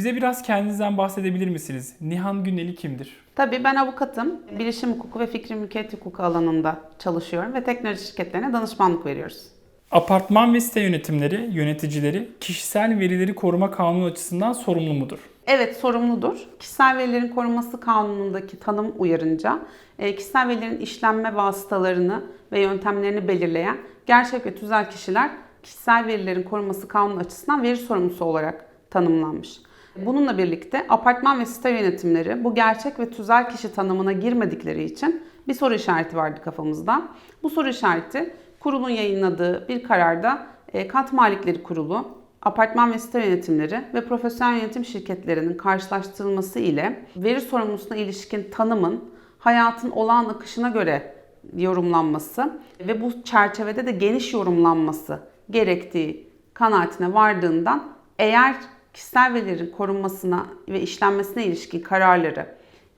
Bize biraz kendinizden bahsedebilir misiniz? Nihan Güneli kimdir? Tabii ben avukatım. Bilişim hukuku ve fikri mülkiyet hukuku alanında çalışıyorum ve teknoloji şirketlerine danışmanlık veriyoruz. Apartman ve site yönetimleri, yöneticileri kişisel verileri koruma kanunu açısından sorumlu mudur? Evet sorumludur. Kişisel verilerin korunması kanunundaki tanım uyarınca e, kişisel verilerin işlenme vasıtalarını ve yöntemlerini belirleyen gerçek ve tüzel kişiler kişisel verilerin korunması kanunu açısından veri sorumlusu olarak tanımlanmış. Bununla birlikte apartman ve site yönetimleri bu gerçek ve tüzel kişi tanımına girmedikleri için bir soru işareti vardı kafamızda. Bu soru işareti kurulun yayınladığı bir kararda e, kat malikleri kurulu, apartman ve site yönetimleri ve profesyonel yönetim şirketlerinin karşılaştırılması ile veri sorumlusuna ilişkin tanımın hayatın olağan akışına göre yorumlanması ve bu çerçevede de geniş yorumlanması gerektiği kanaatine vardığından eğer kişisel verilerin korunmasına ve işlenmesine ilişkin kararları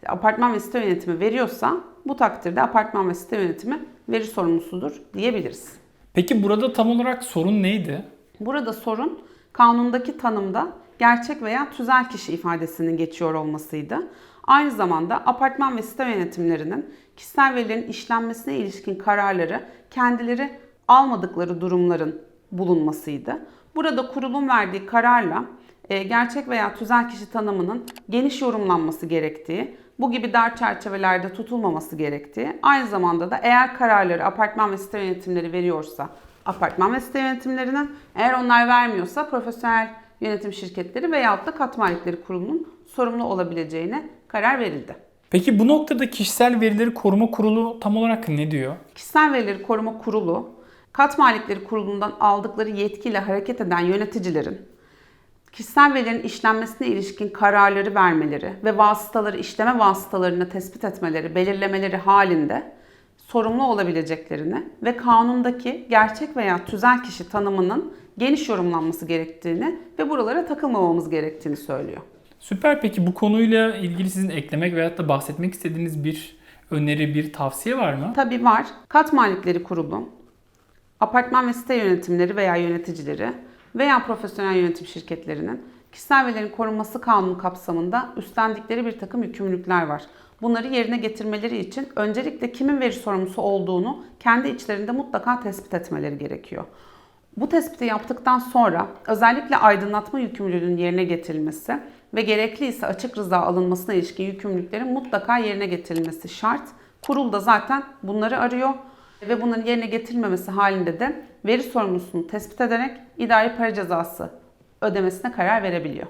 apartman ve site yönetimi veriyorsa bu takdirde apartman ve site yönetimi veri sorumlusudur diyebiliriz. Peki burada tam olarak sorun neydi? Burada sorun kanundaki tanımda gerçek veya tüzel kişi ifadesinin geçiyor olmasıydı. Aynı zamanda apartman ve site yönetimlerinin kişisel verilerin işlenmesine ilişkin kararları kendileri almadıkları durumların bulunmasıydı. Burada kurulun verdiği kararla gerçek veya tüzel kişi tanımının geniş yorumlanması gerektiği, bu gibi dar çerçevelerde tutulmaması gerektiği, aynı zamanda da eğer kararları apartman ve site yönetimleri veriyorsa apartman ve site yönetimlerinin, eğer onlar vermiyorsa profesyonel yönetim şirketleri veyahut da kat malikleri kurulunun sorumlu olabileceğine karar verildi. Peki bu noktada kişisel verileri koruma kurulu tam olarak ne diyor? Kişisel Verileri Koruma Kurulu, Kat Malikleri Kurulu'ndan aldıkları yetkiyle hareket eden yöneticilerin kişisel verilerin işlenmesine ilişkin kararları vermeleri ve vasıtaları, işleme vasıtalarını tespit etmeleri, belirlemeleri halinde sorumlu olabileceklerini ve kanundaki gerçek veya tüzel kişi tanımının geniş yorumlanması gerektiğini ve buralara takılmamamız gerektiğini söylüyor. Süper peki bu konuyla ilgili sizin eklemek veyahut da bahsetmek istediğiniz bir öneri, bir tavsiye var mı? Tabii var. Kat Malikleri Kurulu, apartman ve site yönetimleri veya yöneticileri veya profesyonel yönetim şirketlerinin kişisel verilerin korunması kanunu kapsamında üstlendikleri bir takım yükümlülükler var. Bunları yerine getirmeleri için öncelikle kimin veri sorumlusu olduğunu kendi içlerinde mutlaka tespit etmeleri gerekiyor. Bu tespiti yaptıktan sonra özellikle aydınlatma yükümlülüğünün yerine getirilmesi ve gerekli ise açık rıza alınmasına ilişkin yükümlülüklerin mutlaka yerine getirilmesi şart. Kurul da zaten bunları arıyor ve bunların yerine getirilmemesi halinde de veri sorumlusunu tespit ederek idari para cezası ödemesine karar verebiliyor.